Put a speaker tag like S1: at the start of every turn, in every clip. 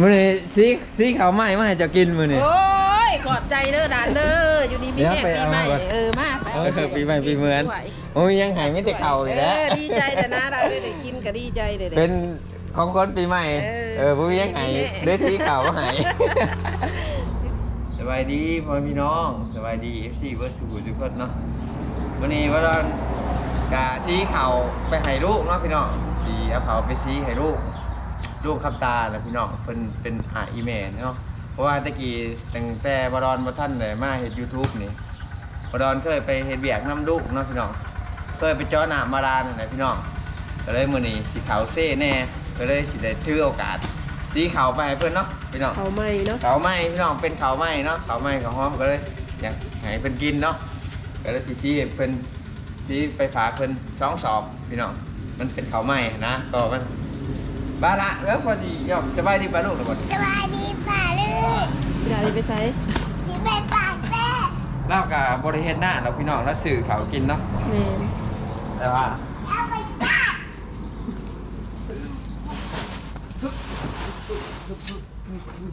S1: มื้อนี้ซีซีข้าวไหม้มาให้เจ้ากินมื้อนี้
S2: โอ้ยขอบใจเด้อดานเด้ออยู่นี่มี
S1: เดี๋ยว
S2: แม่
S1: ไป
S2: ปี
S1: เอา
S2: ใหม่
S1: มาก่อน
S2: เออมาไป
S1: เออปีใหม่ปีเหมือน
S2: ไหว
S1: โอ้ยยังให้ไม่แต่ข้าวอีกแล้ว
S2: เออดีใจเด้อนะได้ได้กินก็ดีใจเด้อด้อ
S1: เป็นของคนปีใหม่
S2: เออ
S1: เออผู้ยังไง
S2: นี่
S1: ได้สีขาวมาให้สบายดีพ่อพี่น้องสบายดี FC เบิร์ดสุขุทุกคนเนาะวันนี้ว่าตอนกาซีเขาไปให้ลูกเนาะพี่น้องสีเอาเขาไปซีให้ลูก ลูกขับตาแล้วพี่น้องเป็นเป็นหาอีเมลเนาะเพราะว่าตะกี้ตั้งแต่บดอนบท่านเลยมาเห็ด YouTube นี่บดอนเคยไปเห็ดเบียกน้ำลูกเนาะพี่น้องเคยไปเจ้อหนามมาดานนนแหละพี่น้องก็เลยมื้อนี้สีขาวเซ่แน่ก็เลยสิได้ถือโอกาส สีขาวไปให้เพื่อนเนาะพี่น้อง
S2: เขาใหม่เนาะ
S1: เขาวไหม้พี่น้องเป็นเขาวไหม้เนาะเขาวไหม้เขาวหอมก็เลยอยากให้เพิ่นกินเนาะก็เลยสิชี้ให้เพิ่นชี้ไปฝากเพิ่นสองสอบพี่น้องมันเป็นเขาวไหม้นะก็มัน บ้าละแล้วพอสิยอมสบายดีป่ะลูกหรือบ่
S3: สวัสดีป่าลูก
S2: อย่าเลยไปใส่
S3: นี่เป็นปากแม่
S1: เล่ากับบริเฮ็ดหน้าเราพี่น้องแล้วสื่อเขาวกินเนาะ
S2: แม่น
S1: แต่ว่า
S3: เอาไปตัด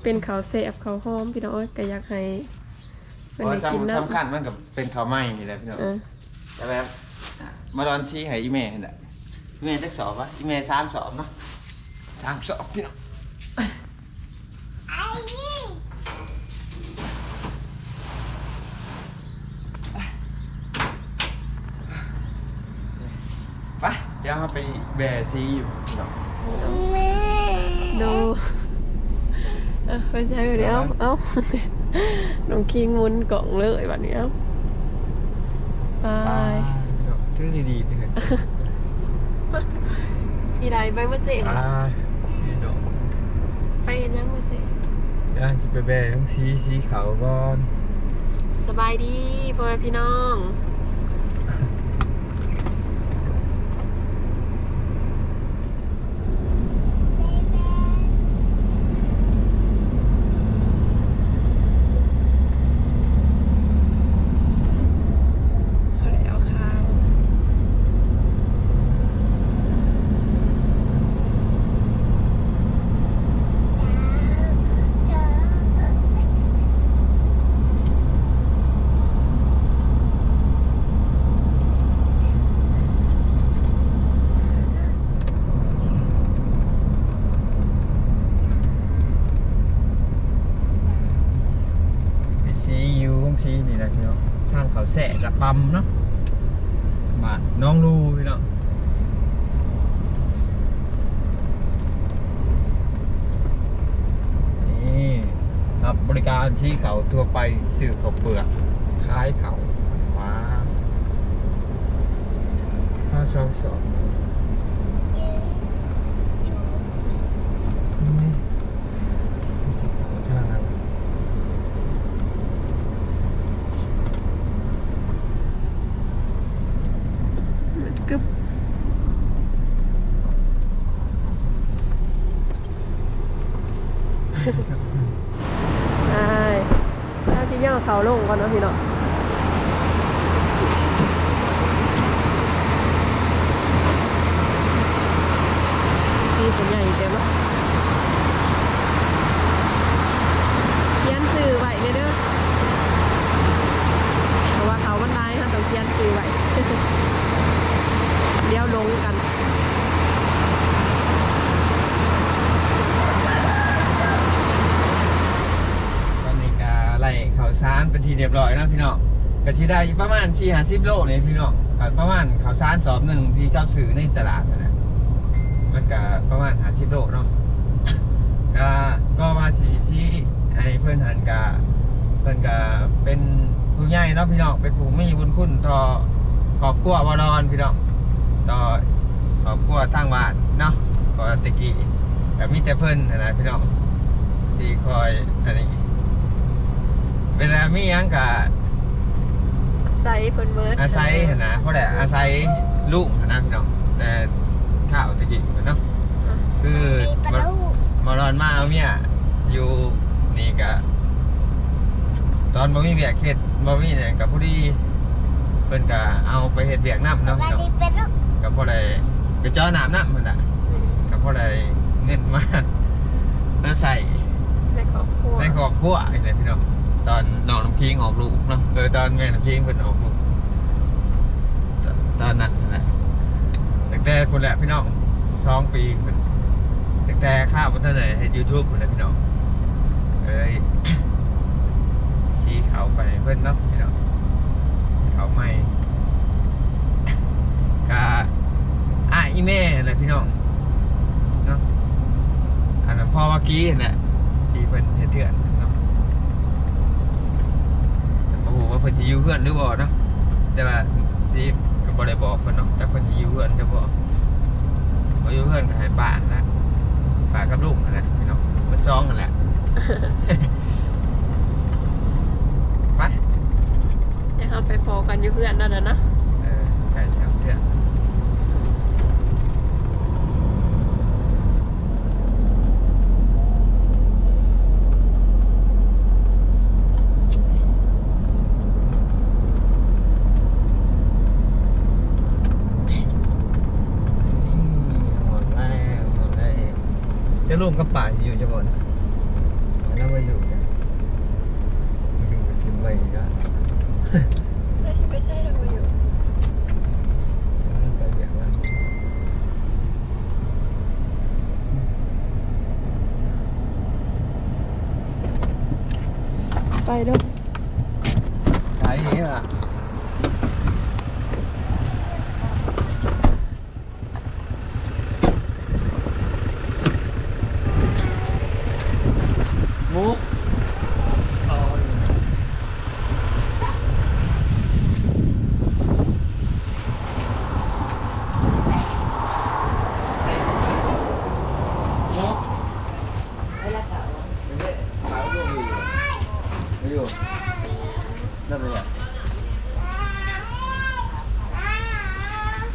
S2: เป็นเขาวเสบเขาวหอมพี่น้องเอ้ยก็อยากให้
S1: เพ
S2: เพิ่น
S1: ราะ
S2: ได้กิน
S1: สำ
S2: น้ำ
S1: สำคัญมันกับเป็นเขาวไหม้นี่แหละพี่น้อง
S2: เออ
S1: แต่แบบมาดอนชี้ให้อีเมย์นั่นแหละอีเมย์จักสอบวะอีเมย์สามสอบเนาะ สามสอบพี่น้อง
S3: ไอ้นี่
S1: ไปเดี๋ยวเราไปแบซีอยู่พี่น้อง
S3: แม่
S2: ดู เออไปใช้ไปเดี๋ยวเอ้าน้องคิงหมุนกล่องเลยวันนี้เอ้าไป
S1: ชื่อดีๆเลย
S2: พี่ใดไปมาเสพ
S1: อ่าพี่น้อง
S2: ไปเห็นยังมาเสพ
S1: ย่างสิไปแบทั้งสีสีขาวก่อน
S2: สบายดีพ่อแม่พี่น้อง แล้วค่ะ
S3: เจอ
S1: ไปซีอยู่ห้องซีนี่แหละพี่น้องทางเขาแสะกับปั๊มเนาะบ้านน้องลู พี่น้องนี่รับบริการซีเขาทั่วไปซื้อเขาเปลือกขายเขาว้าห้าสองสอง
S3: จืดจูด
S1: นี่สีขาวทางนั้น
S2: มัน กึบใช่ถ้าสิย่อเขาลงก่อนเนาะพี่เนาะที่ส่วนใหญ่เต็มแล้วเขียนสื่อไว้เนี่ยเด้อเพราะว่าเขามันได้ค่ะต้องเขียนสื่อไว้ เดี๋ยวลงกัน
S1: ตอนนี้ก็ไล่ข่าวสารเป็นทีเรียบร้อยแล้วพี่น้องก็ที่ได้ประมาณ4ี่หาสิบโลเลยพี่น้องก็ประมาณเขาวสารสอบหนึ่งที่เจ้าซื้อในตลาดนั่แหละมันก็ประมาณหาสิบโลเนาะก็ก็มาสีที่ไอ้เพื่อนหันกาเพื่อนก็เป็นผู้ใหญ่เนาะพี่น้องเป็นผู้มีบุญคุณต่อครอบครัววรอนพี่น้อง ต่อครอบครัวทางบ้านเนาะก็ตะกี้แบบมีแต่เพิ่นนะนะพี่น้องที่คอยอันนี้ เวลามีหยังกะ
S2: ใส่เพิ่นเบิร์ด
S1: อาศัยหั่นนะเพราะแต่อาศัยลูกหั่นนะพี่น้องแต่ข้าวตะกี้เนาะคือ
S3: มีปลาลูก
S1: มารอนมาเอาเมียอยู่นี่กะตอนบ่มีเบียกเฮ็ดบ่มีเนี่ยกับผู้ดีเพิ่นก็เอาไปเฮ็ดเบียกน้ำ
S3: ส
S1: เนาะ
S3: วัส
S1: พี่น้อง
S3: ดีเป็นลู ก
S1: ก็พอได้ไปเจ้อน้ำน้ำเพิ่นน่ะก็พอได้เงินมามาใส่ในครอบครัวอีกเลยพี่น้องตอนน้องน้ำพิงออกลูกเนาะเออตอนแม่น้ำพิงเพิ่นออกลูกตอนตอนนั้นนั่นแหละตั้งแต่คนแหละพี่น้องสองปีเพิ่นตั้งแต่ข้าวพัฒนาให้ยูทูบคนแหละพี่น้องเอ้ยชี้เขาไปเพิ่นเนาะพี่น้องเขาไม่กะอะอีแม่แหละ พี่น้องเนาะอันนั้นพ่อว่ากี้นั่นแหละที่เพิ่นเฮ็ดเถื่อนเนาะแต่บ่ฮู้ว่าเพิ่นสิอยู่เพื่อนหรือบ่เนาะแต่ว่าสิก็บ่ได้บอกเพิ่นเนาะแต่เพิ่นสิอยู่เพื่อนจะบ่บ่อยู่เพื่อนก็ให้ป้านั่นแหละป้ากับลูกนั่นแหละพี่น้องเพิ่นซ้องนั่นแหละไป
S2: จะเอาไปพอกันอยู่เพื่อนนั่นน่ะนะ
S1: เออไก่สามเถื่อนหมดแล้วหมดแล้วจะร่วมกับป่าที่อยู่จะบ่นะแล้วมาอยู่กันมาอยู่กับทีมไว้อีกแล้ว
S2: ไม่ใช่ไม่ใช่เราอยู่
S1: ไปเบียงแล้ว
S2: ไปเด้อ
S1: ขายอย่างนี้ล่ะมุกเอามุก
S4: ไม่ละเก่า
S1: ไม่ได้ขายลูกอยู่ไม่อยู่นั่นเลยอะ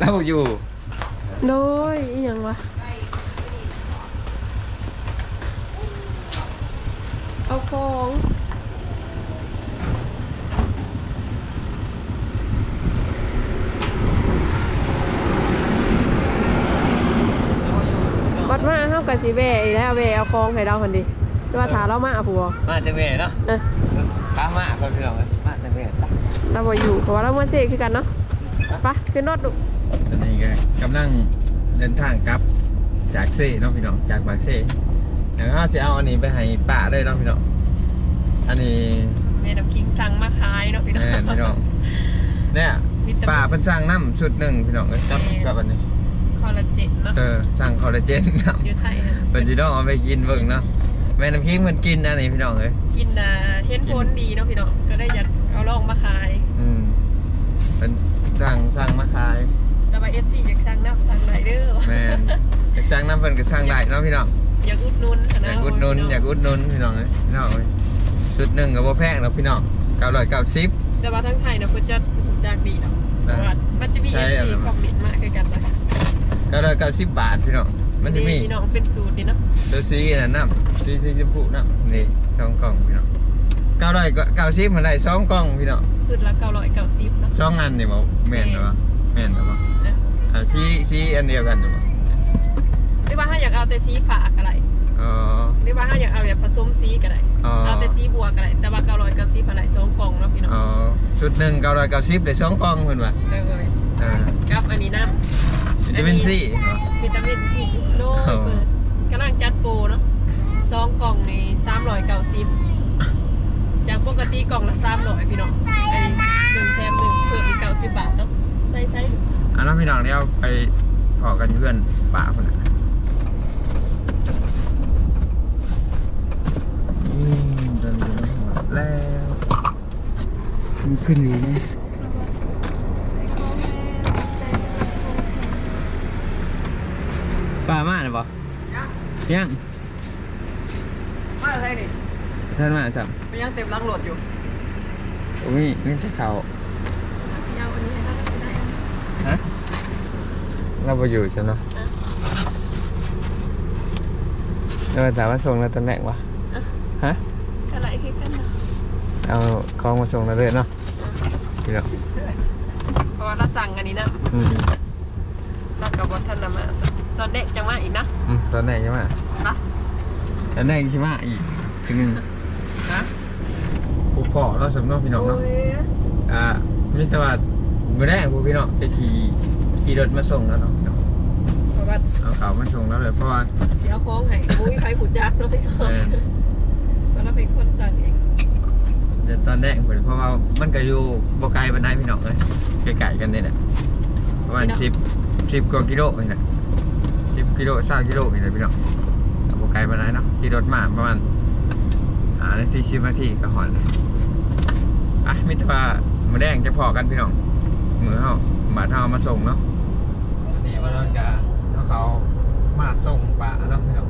S1: เรา อยู่
S2: โดยอีหยังวะ เอาของวัดมาเฮากับสิแว่อีกแล้วแว่เอาของให้เราคนดีหรือว่าถาเรามาเอาผัว
S1: มาจากเวเนาะ
S2: นะ
S1: ข้ามาคนพี่น้องเลยมาจากเวจ้ะ
S2: เราบ่อยู่เพราะว่าเราเมื่อเซ่คือกันเนาะไปขึ้นรถดู
S1: ตอนนี้ ก็กำลังเดินทางกลับจากเซ่เนาะพี่น้องจากบางเซ่เดี๋ยวเราจะเอาอันนี้ไปให้ป้าเลยเนาะพี่น้องอันนี้
S2: แม่น้ำคิงสั่งมาขายเนาะพี่น้อง
S1: แม่นพี่น้องเนี่ย
S2: วิตามิน
S1: ป้าเป็นสั่งน้ำชุดหนึ่งพี่น้องเลยกับ
S2: แม่น
S1: กับอันนี้
S2: คอลลาเจนเนาะ
S1: เออสั่งคอลลาเจนน้
S2: อยู่ไทยฮะำ
S1: เป็นจีต้องเอาไปกินเบิ่งเนาะแม่น้ำพริกมันกินอันนี้พี่น้องเลย
S2: กินอะเห็นผลดีเนาะพี่น้องก็ได้อยากเอาลองมาขาย
S1: อืมเป็นสั่งสั่งมาขาย
S2: แต่ว่า FC อยากสั่งน้ำสั่งไหนเด้อ
S1: แมนอยากสั่งน้ำเพิ่นก็สั่งได้เนาะพี่น้อง
S2: อยากอุดหนุน
S1: อยากอุดหนุนอยากอุดหนุนพี่น้องเลยพี่น้องเลยชุดหนึ่งก็บ่แพงหรอกพี่น้องเก้าร้อยเก้าสิบ
S2: แต่ว่าทั้งไทยเนาะเพิ่นจะจากดีเนาะเพราะว่ามันจะมี
S1: ใช่
S2: FC
S1: อะไร
S2: คอมเมนต์มาคือกันนะคะ
S1: เก้าร้อยเก้าสิบบาทพี่น้องมันจะมี
S2: พี่น้องเป็นสูตรนี่เนาะ
S1: ตัวสีนั่นน้ำสีสีชมพูน้ำนี่สองกล่องพี่น้องเก้าร้อยเก้าสิบมันได้สองกล่องพี่น้อง
S2: สูตรละ990เนาะ
S1: สองอันนี่บ่แม่นหรือเปล่าแม่นหรือเปล่า
S2: นะ
S1: อ่าสีสีอันเดียวกันหรือเปล่า
S2: หรือว่าถ้าอยากเอาแต่สีฝากก็ได้
S1: อ๋อ
S2: หรือว่าถ้าอยากเอาแบบผสมสีก็ได้
S1: อ๋อ
S2: เอาแต่สีบัวก็ได้แต่ว่า990อันไหนสองกล่องเนาะพี่น้อง
S1: อ๋อชุดหนึ่งเก้าร้อยเก้าสิบได้สองกล่องเพิ่นว่า
S2: เออ
S1: เออ
S2: กับอันนี้น้ำ
S1: วิตามินซี
S2: วิตามินซีโล
S1: อ๋อ
S2: เปิดกำลังจัดโปรเนาะซองกล่องนี่สามร้อยเก้าสิบจากปกติกล่องละสามร้อยพี่น้องไอ้หนึ่งแถมหนึ่งเพิ่มอีกเก้าสิบบาทเนาะใส่ใส่
S1: อันนั้นพี่น้องเดี๋ยวไปขอกันอยู่เพื่อนป่าคนน่ะอืมตอนนี้หมดแล้วมันขึ้นอยู่ไหมป่ามากเลยปะยัง
S4: มาอะไรนี่
S1: ท่านมาจับ
S4: มันยังเต็มลังโหลดอยู่
S1: โอ้ยนี่จะเขา
S2: ยาวอันนี้ให้เราได้
S1: ฮะ เราไปอยู่ใช่เนาะเราถามว่าส่งแล้วตอนแรกวะฮะ
S2: อะไรคือกันเนาะ
S1: เอาของมาส่งแล้วเลยเนาะพี่น้อง
S2: เพราะว่าเราสั่งอันนี้นะ
S1: อืม
S2: เรากับบอทันนำมาตอนเด็กจังมาอีกนะ
S1: อืมตอนแรกใช่ไหม
S2: ปะ
S1: ตอนแรกใช่ไหมอีกทีหนึงผูกพ่อเราสำเนาะพี่น้องเนาะ
S2: โอ้ย
S1: อ่ามิตรว่ามือแรกพวกพี่น้องจะขี่ ขี่รถมาส่งแล้วเนาะ
S2: เพราะว่า
S1: เอาเขามาส่งแล้วเลยเพราะว่า
S2: เดี๋ยวฟ้องให้บุ้ยใครขุดจักเนาะพี่น้อง
S1: เออ
S2: เพราะเราเป็นคนสั่งเอง
S1: เดี๋ยวตอนแรกผมเพราะว่ามันก็อยู่บไกลบันไดพี่น้องเลยไกลๆกันนี่แหละประมาณสิบสิบกว่ากิโลนี่แหละสิบกิโลสามกิโลนี่แหละพี่น้องบไกลบันไดเนาะขี่รถมาประมาณอ่านาทีสิบนาทีก็หอนเลยอะมิตรว่ามือแรกจะพอกันพี่น้องมือเฮาบาดเฮามาส่งเนาะนี่ว่าเราจะเอาเขามาส่งป่าเนาะพี่น้อง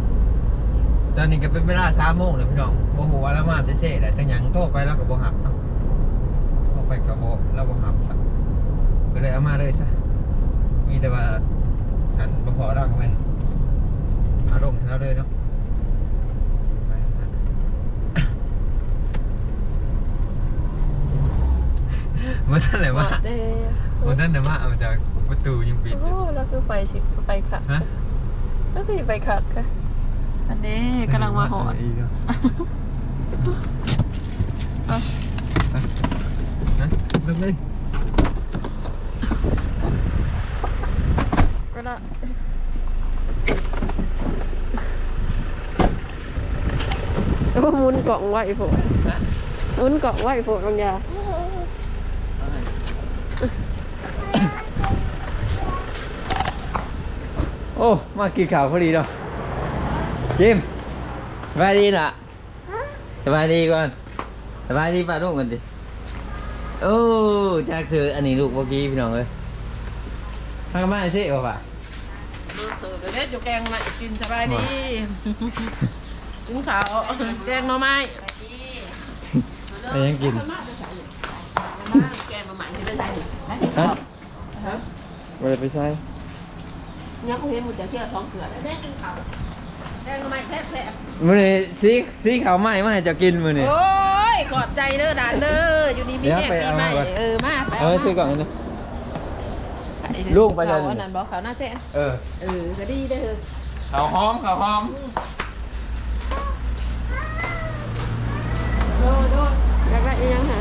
S1: ตอนนี้ก็เป็นเวลาสามโมงเลยพี่น้องโมโหว่าแล้วมาเจ๊ๆแต่จังหยังโทรไปแล้วก็บ่หับเนาะโทรไปก็บ่แล้วบ่หับซะก็เลยเอามาเลยซะมีแต่ว่าหันบ่พอแล้วก็แม่นอารมณ์แล้วเลยเนาะไปนะมันท่านไหนวะ
S2: เด้
S1: มันท่านไหนวะเอาจากประตูยังปิดอ
S2: โอ้
S1: ยู่
S2: เราคือไปสิไปค่ะ
S1: ฮะ
S2: ก็คือไปค่ะค่ะ อันนี้กำลังมาหอด
S1: อีกแล้ว
S2: เอา
S1: นะเริ่มเลย
S2: ก็ละโอ้หมุนกล่องไหวผม
S1: นะ
S2: หมุนกล่องไหวผมบางอย่าง
S1: โอ้ มากินข่าวพอดีเนาะ จิมสบายดีน่ะสบายดีก่อนสบายดีป่ะลูกกันดิโอ้จากซื้ออันนี้ลูกเมื่อกี้พี่น้องเลยทางบ้านสิป่ะป่ะ
S2: ดูตื่นเด็ดอยู่แกงใหม่กินสบายดีกินข้าวแกงหน่อไม้
S1: ไปยังกิน
S2: แกงหน่อไม้ที่เป็นไร
S1: ฮะไม่ได้ไปใช้
S2: เนี่ยเขาเห็นหมดจะเชื่อสองเกลือแม่กินข้าว แกงหน่อไม้แซ่บแซ่บ
S1: มื้อนี้สีสีขาวไหม้มาให้เจ้ากินมื้อนี้
S2: โอ้ยขอบใจเด้อดานเด้ออยู่ดีมี
S1: เดี๋ยว
S2: แม่
S1: ไป
S2: ปี
S1: เอา
S2: ใหม่
S1: มาก่อน
S2: เออมาไป
S1: เออคือก่อนนะ
S2: ไปเด้อ
S1: ลูกไป
S2: เขา
S1: เลย
S2: อันนั้นบอกเขาหน้าแซ่
S1: เออ
S2: เออก็ดีเด้อ
S1: ข้าวหอมข้าวหอม
S2: โดโดอยากได้อีหยังฮะ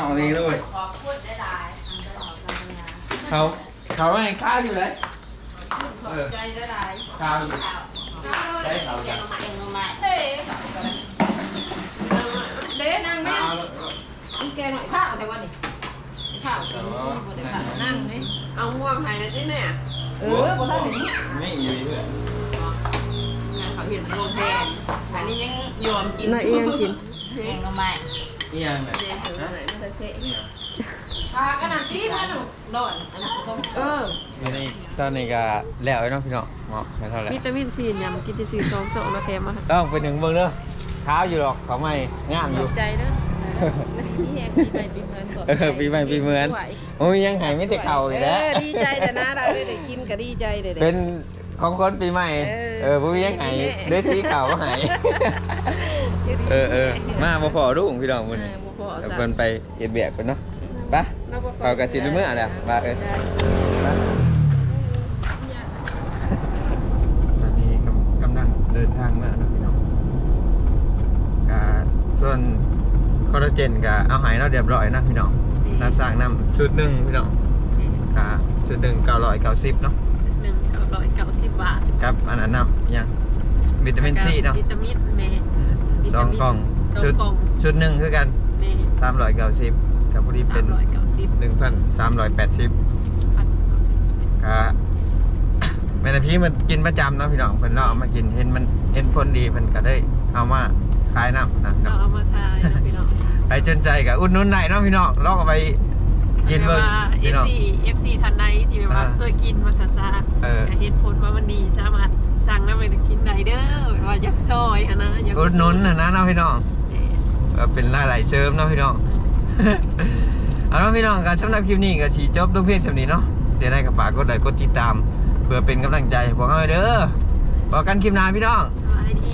S2: นที่อีกอะแล้วก็อุกสารยางสะ
S1: ดีวะเนี่ยเอาดีเลยเขาเขาไม่ข้าวอยู่เลยเออ
S2: ใจได้หลาย
S1: ข้าวอยู่ได้เขาจ้ะ
S2: เด้นั่งไหม
S1: เอา
S2: แกหน่อยข้าวแต่ว่านี่ข้าวกินบ่ได้ข้าวนั่งนี่เอาง่วงหายแล้วใช่ไหมเออบ่ทันเห็นเนี่ย
S1: นี่อยู่นี่เพื่อน
S5: งานเขาเห็นรวมแพงอันนี้ยังยอมกิน
S2: น่าเอียงกิน
S5: แพงก็ไม่
S1: นี่ยังไง
S5: นี่
S2: พากันนั่นตีกันหนูดอนอันนั้นก็เออ
S1: อยู่นี่ตอนนี้ก็แล้วไอ้น้องพี่น้องเหมาะไม่เท่าไหร่
S2: วิตามินซีเนี่ยมันกินที่สี่สองสองมาแถมมา
S1: ต้องไปหนึ่งเมืองเด้อเท้าอยู่หรอกเขาไม่งาม
S2: ข
S1: อ
S2: อยู่บใจเด้อแล้วพี่แหงปีใหม่ปีเมือนก่อน
S1: เออปีใหม่ปีเมือนโอ้ยยังหายไม่แต่เข่าอีกแล้ว
S2: เออดีใจเด้อนะเราได้กินก็ดีใจเด้อ
S1: เป็นของคนปีใหม่
S2: เออ
S1: เออพวกนี้ยังหายได้สีเข่าก็หาย เออเออมามาพอรุ่งพี่น้องมื้อนี้เอาเพิ่นไปเฮ็ดเบียกเพิ่นเนาะไปเขาก็สิได้มื้อแหละไปเอ้ยไปตอนนี้กำกำลังเดินทางมาเนาะพี่น้องก็ส่วนคอลลาเจนก็เอาใหายเราเรียบร้อยนะพี่น้องรับสร้างน้ำชุดหนึ่งพี่น้องก็ชุดหนึ่งเก้าร้อยเก้าสิบเนาะ
S2: หนึ่งเก้าร้อยเก้าสิบบาท
S1: ครับอันนั้นน้ำยังวิตามินซีเนาะ
S2: วิตามินแม่
S1: สองกล่อง
S2: สอง
S1: ชุด
S2: กล่อง
S1: ชุดหนึ่งคือกัน
S2: แม่
S1: สามร้อยเก้าสิบกับพอดี
S2: สา
S1: เป็
S2: ม
S1: น
S2: ร้อยเก้าสิบ
S1: หนึ่งพันสามร้อยแปดสิบ
S2: พัน
S1: ก็แม่นาพี่มันกินประจำเนาะพี่น้องเพิ่นเราเอามากินเห็นมันเห็นผลดีเพิ่นก็ได้เอามาขายน้ำนะครั
S2: เรา
S1: บ
S2: เอามาทายเนาะพี่น้อง
S1: ไปจนใจกับอุดหนุนไหนเนาะพี่น้องลองเอาไปกินเบิ่ง
S2: เอ
S1: พี่
S2: ฟ
S1: น้อง
S2: ซีเอฟซีทันใดที่แบบว่า
S1: อ่า
S2: เคยกินมาซาซา
S1: เออ
S2: แต่เห็นผลว่ามันดีสามารถ สั่งน้ำไปกินได้เด้อแบบว่าอยากซอยอะนะอยาก
S1: อุดหนุนนะนะเนาะพี่น้อง
S2: เออ
S1: ก็เป็นรายหลายๆเชิมเนาะพี่น้อง เอาละพี่น้องการสำหรับคลิปนี้ก็ชีจบด้วยเพียงสำนี้เนาะเดี๋ยวได้กับฝากกดไลค์กดติดตาม เพื่อเป็นกำลังใจให้พวกเราเด้อบอกกันคลิปหน้าพี่น้อง
S2: สบายดี